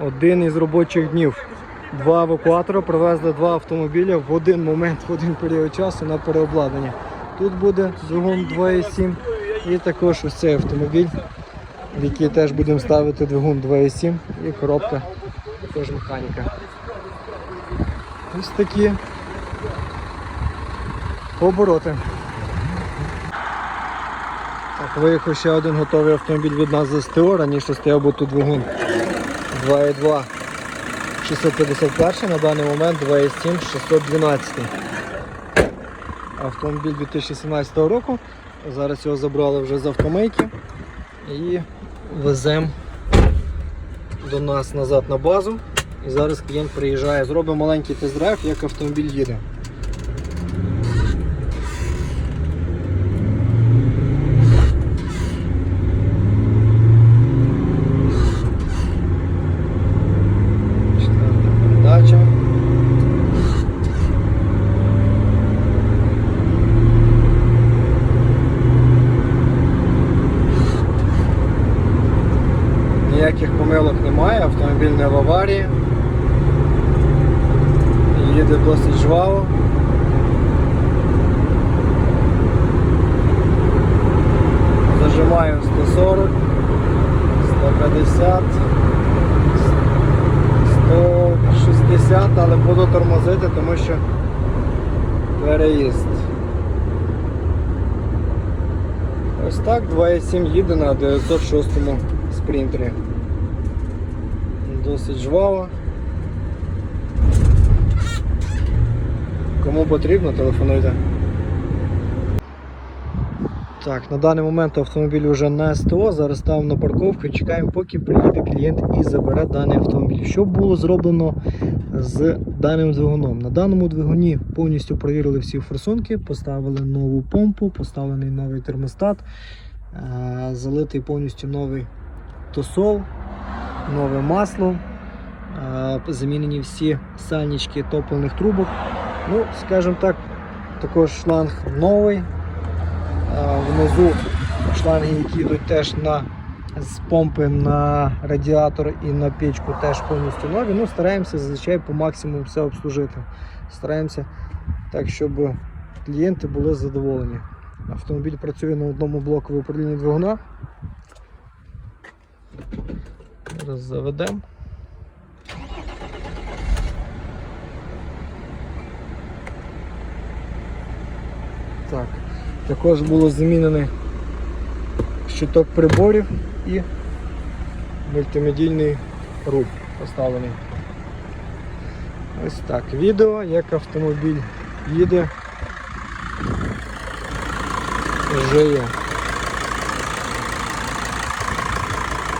один із робочих днів. Два евакуатора привезли два автомобіля в один момент, в один період часу на переобладнання. Тут буде двигун 2.7 і також ось цей автомобіль, в який теж будемо ставити двигун 2.7 і коробка теж механіка. Ось такі обороти. Так, виїхав ще один готовий автомобіль від нас з СТО. Раніше стояв би тут двигун 2.2 651, на даний момент 2.7 612. Автомобіль 2017 року. Зараз його забрали вже з автомийки і веземо до нас назад на базу. І зараз клієнт приїжджає, Зробимо маленький тест-драйв, як автомобіль їде. Ніяких помилок немає, автомобіль не в аварії. Їде досить жваво. Зажимаємо 140, 150, 160, але буду тормозити, тому що переїзд. Ось так 2.7 їде на 906 спринтері. Досить жваво. Кому потрібно, телефонуйте. Так, на даний момент автомобіль вже на СТО, зараз ставимо на парковку і чекаємо, поки приїде клієнт і забере даний автомобіль. Що було зроблено з даним двигуном? На даному двигуні повністю провірили всі форсунки, поставили нову помпу, поставлений новий термостат, е, залитий повністю новий тосол, нове масло, е, замінені всі сальнички топливних трубок. Ну, скажімо так, також шланг новий. Е, Внизу шланги, які йдуть теж на, з помпи на радіатор і на печку теж повністю нові. Ну, стараємося зазвичай по максимуму все обслужити. Стараємося так, щоб клієнти були задоволені. Автомобіль працює на одному блоку управління двигуна. Зараз заведемо. Так. Також було замінений щиток приборів і мультимедійний руль поставлений. Ось так. Відео, як автомобіль їде, вже є.